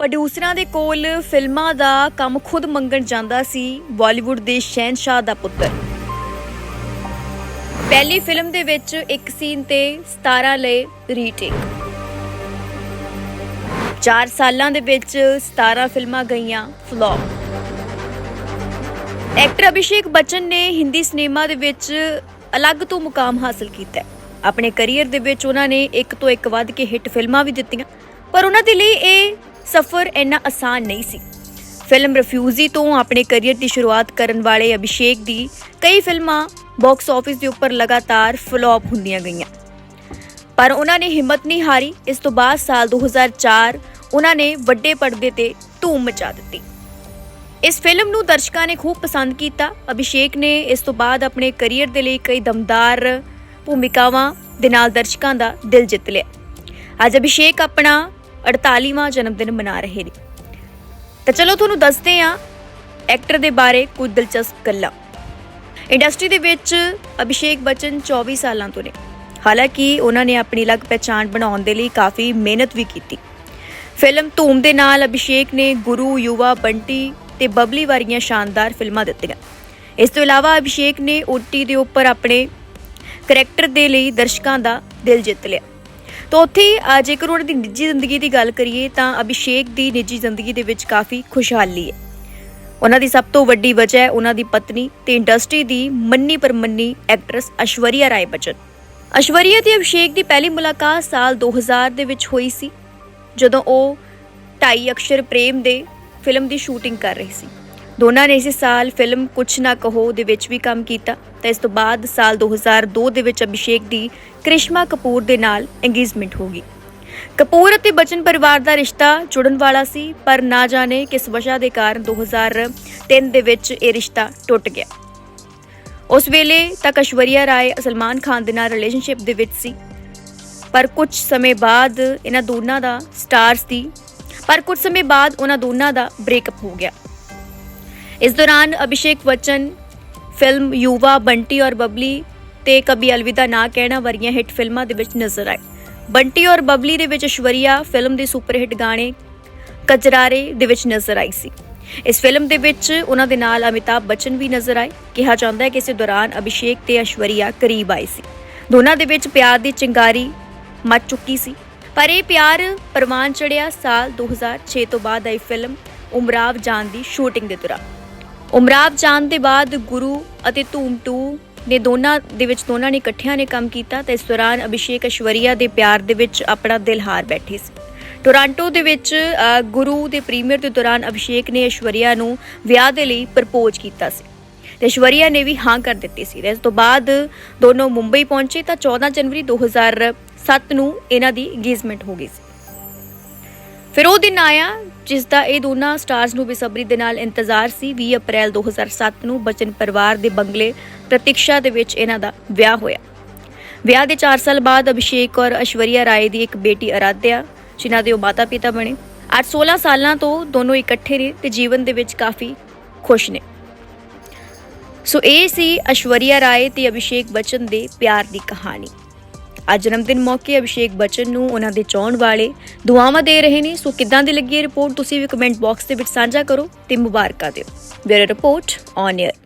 ਪ੍ਰੋਡਿਊਸਰਾਂ ਦੇ ਕੋਲ ਫਿਲਮਾਂ ਦਾ ਕੰਮ ਖੁਦ ਮੰਗਣ ਜਾਂਦਾ ਸੀ ਬਾਲੀਵੁੱਡ ਦੇ ਸ਼ਹਿਨशाह ਦਾ ਪੁੱਤਰ। ਪਹਿਲੀ ਫਿਲਮ ਦੇ ਵਿੱਚ ਇੱਕ ਸੀਨ ਤੇ 17 ਲਈ ਰੀਟੇਕ। 4 ਸਾਲਾਂ ਦੇ ਵਿੱਚ 17 ਫਿਲਮਾਂ ਗਈਆਂ ਫਲॉप ਐਕਟਰ ਅਭਿਸ਼ੇਕ ਬਚਨ ਨੇ ਹਿੰਦੀ ਸਿਨੇਮਾ ਦੇ ਵਿੱਚ ਅਲੱਗ ਤੋਂ ਮੁਕਾਮ ਹਾਸਲ ਕੀਤਾ। ਆਪਣੇ ਕੈਰੀਅਰ ਦੇ ਵਿੱਚ ਉਹਨਾਂ ਨੇ ਇੱਕ ਤੋਂ ਇੱਕ ਵੱਧ ਕੇ ਹਿੱਟ ਫਿਲਮਾਂ ਵੀ ਦਿੱਤੀਆਂ, ਪਰ ਉਹਨਾਂ ਦੇ ਲਈ ਇਹ ਸਫ਼ਰ ਇੰਨਾ ਆਸਾਨ ਨਹੀਂ ਸੀ। ਫਿਲਮ ਰਿਫਿਊਜੀ ਤੋਂ ਆਪਣੇ ਕੈਰੀਅਰ ਦੀ ਸ਼ੁਰੂਆਤ ਕਰਨ ਵਾਲੇ ਅਭਿਸ਼ੇਕ ਦੀ ਕਈ ਫਿਲਮਾਂ ਬਾਕਸ ਆਫਿਸ ਦੇ ਉੱਪਰ ਲਗਾਤਾਰ ਫਲॉप ਹੁੰਦੀਆਂ ਗਈਆਂ। ਪਰ ਉਹਨਾਂ ਨੇ ਹਿੰਮਤ ਨਹੀਂ ਹਾਰੀ। ਇਸ ਤੋਂ ਬਾਅਦ ਸਾਲ 2004 ਉਹਨਾਂ ਨੇ ਵੱਡੇ ਪਰਦੇ ਤੇ ਧੂਮ ਮਚਾ ਦਿੱਤੀ। ਇਸ ਫਿਲਮ ਨੂੰ ਦਰਸ਼ਕਾਂ ਨੇ ਖੂਬ ਪਸੰਦ ਕੀਤਾ। ਅਭਿਸ਼ੇਕ ਨੇ ਇਸ ਤੋਂ ਬਾਅਦ ਆਪਣੇ ਕੈਰੀਅਰ ਦੇ ਲਈ ਕਈ ਦਮਦਾਰ ਭੂਮਿਕਾਵਾਂ ਦੇ ਨਾਲ ਦਰਸ਼ਕਾਂ ਦਾ ਦਿਲ ਜਿੱਤ ਲਿਆ। ਅੱਜ ਅਭਿਸ਼ੇਕ ਆਪਣਾ 48ਵਾਂ ਜਨਮ ਦਿਨ ਮਨਾ ਰਹੇ ਨੇ। ਤਾਂ ਚਲੋ ਤੁਹਾਨੂੰ ਦੱਸਦੇ ਹਾਂ ਐਕਟਰ ਦੇ ਬਾਰੇ ਕੁਝ ਦਿਲਚਸਪ ਗੱਲਾਂ। ਇੰਡਸਟਰੀ ਦੇ ਵਿੱਚ ਅਭਿਸ਼ੇਕ ਬੱਚਨ 24 ਸਾਲਾਂ ਤੋਂ ਨੇ। ਹਾਲਾਂਕਿ ਉਹਨਾਂ ਨੇ ਆਪਣੀ ਅਲੱਗ ਪਛਾਣ ਬਣਾਉਣ ਦੇ ਲਈ ਕਾਫੀ ਮਿਹਨਤ ਵੀ ਕੀਤੀ। ਫਿਲਮ ਧੂਮ ਦੇ ਨਾਲ ਅਭਿਸ਼ੇਕ ਨੇ ਗੁਰੂ, ਯੁਵਾ, ਬੰਟੀ ਤੇ ਬਬਲੀ ਵਰਗੀਆਂ ਸ਼ਾਨਦਾਰ ਫਿਲਮਾਂ ਦਿੱਤੀਆਂ। ਇਸ ਤੋਂ ਇਲਾਵਾ ਅਭਿਸ਼ੇਕ ਨੇ ਓਟੀ ਦੇ ਉੱਪਰ ਆਪਣੇ ਕਰੈਕਟਰ ਦੇ ਲਈ ਦਰਸ਼ਕਾਂ ਦਾ ਦਿਲ ਜਿੱਤ ਲਿਆ। ਤਾਂ ਉੱਥੇ ਜੇਕਰ ਉਹਨਾਂ ਦੀ ਨਿੱਜੀ ਜ਼ਿੰਦਗੀ ਦੀ ਗੱਲ ਕਰੀਏ, ਤਾਂ ਅਭਿਸ਼ੇਕ ਦੀ ਨਿੱਜੀ ਜ਼ਿੰਦਗੀ ਦੇ ਵਿੱਚ ਕਾਫੀ ਖੁਸ਼ਹਾਲੀ ਹੈ। ਉਹਨਾਂ ਦੀ ਸਭ ਤੋਂ ਵੱਡੀ ਵਜ੍ਹਾ ਹੈ ਉਹਨਾਂ ਦੀ ਪਤਨੀ ਤੇ ਇੰਡਸਟਰੀ ਦੀ ਮੰਨੀ ਪਰਮੰਨੀ ਐਕਟਰੈਸ ਐਸ਼ਵਰੀਆ ਰਾਏ ਬਚਨ। ਐਸ਼ਵਰੀਆ ਤੇ ਅਭਿਸ਼ੇਕ ਦੀ ਪਹਿਲੀ ਮੁਲਾਕਾਤ ਸਾਲ 2000 ਦੇ ਵਿੱਚ ਹੋਈ ਸੀ, ਜਦੋਂ ਉਹ ਢਾਈ ਅਕਸ਼ਰ ਪ੍ਰੇਮ ਦੇ ਫਿਲਮ ਦੀ ਸ਼ੂਟਿੰਗ ਕਰ ਰਹੀ ਸੀ। ਦੋਨਾਂ ਨੇ ਇਸੇ ਸਾਲ ਫਿਲਮ ਕੁਛ ਨਾ ਕਹੋ ਦੇ ਵਿੱਚ ਵੀ ਕੰਮ ਕੀਤਾ ਤੇ ਇਸ ਤੋਂ ਬਾਅਦ ਸਾਲ 2002 ਦੇ ਵਿੱਚ ਅਭਿਸ਼ੇਕ ਦੀ ਕ੍ਰਿਸ਼ਮਾ ਕਪੂਰ ਦੇ ਨਾਲ ਇੰਗੇਜਮੈਂਟ ਹੋ ਗਈ। ਕਪੂਰ ਅਤੇ ਬਚਨ ਪਰਿਵਾਰ ਦਾ ਰਿਸ਼ਤਾ ਜੁੜਨ ਵਾਲਾ ਸੀ, ਪਰ ਨਾ ਜਾਣੇ ਕਿਸ ਵਜ੍ਹਾ ਦੇ ਕਾਰਨ 2003 ਦੇ ਵਿੱਚ ਇਹ ਰਿਸ਼ਤਾ ਟੁੱਟ ਗਿਆ। ਉਸ ਵੇਲੇ ਤੱਕ ਐਸ਼ਵਰੀਆ ਰਾਏ ਸਲਮਾਨ ਖਾਨ ਦੇ ਨਾਲ ਰਿਲੇਸ਼ਨਸ਼ਿਪ ਦੇ ਵਿੱਚ ਸੀ, ਪਰ ਕੁਝ ਸਮੇਂ ਬਾਅਦ ਇਹਨਾਂ ਦੋਨਾਂ ਦਾ ਸਟਾਰਸ ਦੀ ਪਰ ਕੁਝ ਸਮੇਂ ਬਾਅਦ ਉਹਨਾਂ ਦੋਨਾਂ ਦਾ ਬ੍ਰੇਕਅਪ ਹੋ ਗਿਆ। ਇਸ ਦੌਰਾਨ ਅਭਿਸ਼ੇਕ ਬੱਚਨ, ਫਿਲਮ ਯੂਵਾ, ਬੰਟੀ ਔਰ ਬਬਲੀ ਤੇ ਕਬੀ ਅਲਵਿਦਾ ਨਾ ਕਹਿਣਾ ਵਰਗੀਆਂ ਹਿੱਟ ਫਿਲਮਾਂ ਦੇ ਵਿੱਚ ਨਜ਼ਰ ਆਏ। ਬੰਟੀ ਔਰ ਬਬਲੀ ਦੇ ਵਿੱਚ ਐਸ਼ਵਰੀਆ ਫਿਲਮ ਦੇ ਸੁਪਰ ਹਿੱਟ ਗਾਣੇ ਕਚਰਾਰੇ ਦੇ ਵਿੱਚ ਨਜ਼ਰ ਆਈ ਸੀ। ਇਸ ਫਿਲਮ ਦੇ ਵਿੱਚ ਉਹਨਾਂ ਦੇ ਨਾਲ ਅਮਿਤਾਭ ਬੱਚਨ ਵੀ ਨਜ਼ਰ ਆਏ। ਕਿਹਾ ਜਾਂਦਾ ਹੈ ਕਿ ਇਸੇ ਦੌਰਾਨ ਅਭਿਸ਼ੇਕ ਤੇ ਐਸ਼ਵਰੀਆ ਕਰੀਬ ਆਏ ਸੀ। ਦੋਨਾਂ ਦੇ ਵਿੱਚ ਪਿਆਰ ਦੀ ਚਿੰਗਾਰੀ ਮੱਚ ਚੁੱਕੀ ਸੀ। ਪਰ ਇਹ ਪਿਆਰ ਪ੍ਰਵਾਨ ਚੜਿਆ ਸਾਲ 2006 ਤੋਂ ਬਾਅਦ ਆਈ ਫਿਲਮ ਉਮਰਾਵ ਜਾਨ ਦੀ ਸ਼ੂਟਿੰਗ ਦੇ ਦੌਰਾਨ। ਉਮਰਾਵ ਜਾਣ ਦੇ ਬਾਅਦ ਗੁਰੂ ਅਤੇ ਧੂਮ 2 ਨੇ ਦੋਨਾਂ ਦੇ ਵਿੱਚ ਦੋਨਾਂ ਨੇ ਇਕੱਠਿਆਂ ਨੇ ਕੰਮ ਕੀਤਾ ਤੇ ਇਸ ਦੌਰਾਨ ਅਭਿਸ਼ੇਕ ਐਸ਼ਵਰੀਆ ਦੇ ਪਿਆਰ ਦੇ ਵਿੱਚ ਆਪਣਾ ਦਿਲ ਹਾਰ ਬੈਠੇ ਸੀ। ਟੋਰਾਂਟੋ ਦੇ ਵਿੱਚ ਗੁਰੂ ਦੇ ਪ੍ਰੀਮੀਅਰ ਦੇ ਦੌਰਾਨ ਅਭਿਸ਼ੇਕ ਨੇ ਐਸ਼ਵਰੀਆ ਨੂੰ ਵਿਆਹ ਦੇ ਲਈ ਪ੍ਰਪੋਜ਼ ਕੀਤਾ ਸੀ। ਤੇ ਐਸ਼ਵਰੀਆ ਨੇ ਵੀ ਹਾਂ ਕਰ ਦਿੱਤੀ ਸੀ। ਤੇ ਇਸ ਤੋਂ ਬਾਅਦ ਦੋਨੋਂ ਮੁੰਬਈ ਪਹੁੰਚੇ ਤਾਂ 14 ਜਨਵਰੀ 2007 ਨੂੰ ਇਹਨਾਂ ਦੀ ਇੰਗੇਜਮੈਂਟ ਹੋ ਗਈ ਸੀ। ਫਿਰ ਉਹ ਦਿਨ ਆਇਆ ਜਿਸ ਦਾ ਇਹ ਦੋਨਾਂ ਸਟਾਰਸ ਨੂੰ ਬੇਸਬਰੀ ਦੇ ਨਾਲ ਇੰਤਜ਼ਾਰ ਸੀ 20 ਅਪ੍ਰੈਲ 2007 ਨੂੰ ਬਚਨ ਪਰਿਵਾਰ ਦੇ ਬੰਗਲੇ ਪ੍ਰਤੀਕਸ਼ਾ ਦੇ ਵਿੱਚ ਇਹਨਾਂ ਦਾ ਵਿਆਹ ਹੋਇਆ। ਵਿਆਹ ਦੇ 4 ਸਾਲ ਬਾਅਦ ਅਭਿਸ਼ੇਕ ਔਰ ਐਸ਼ਵਰੀਆ ਰਾਏ ਦੀ ਇੱਕ ਬੇਟੀ ਅਰਾਧਿਆ, ਜਿਨ੍ਹਾਂ ਦੇ ਉਹ ਮਾਤਾ-ਪਿਤਾ ਬਣੇ। ਅੱਜ 16 ਸਾਲਾਂ ਤੋਂ ਦੋਨੋਂ ਇਕੱਠੇ ਨੇ ਤੇ ਜੀਵਨ ਦੇ ਵਿੱਚ ਕਾਫੀ ਖੁਸ਼ ਨੇ। ਸੋ ਇਹ ਸੀ ਐਸ਼ਵਰੀਆ ਰਾਏ ਤੇ ਅਭਿਸ਼ੇਕ ਬਚਨ ਦੇ ਪਿਆਰ ਦੀ ਕਹਾਣੀ। ਅੱਜ ਜਨਮ ਦਿਨ ਮੌਕੇ ਅਭਿਸ਼ੇਕ ਬੱਚਨ ਨੂੰ ਉਹਨਾਂ ਦੇ ਚਾਹਣ ਵਾਲੇ ਦੁਆਵਾਂ ਦੇ ਰਹੇ ਨੇ। ਸੋ ਕਿੱਦਾਂ ਦੀ ਲੱਗੀ ਇਹ ਰਿਪੋਰਟ ਤੁਸੀਂ ਵੀ ਕਮੈਂਟ ਬਾਕਸ ਦੇ ਵਿੱਚ ਸਾਂਝਾ ਕਰੋ ਤੇ ਮੁਬਾਰਕਾਂ ਦਿਓ। Bureau report on air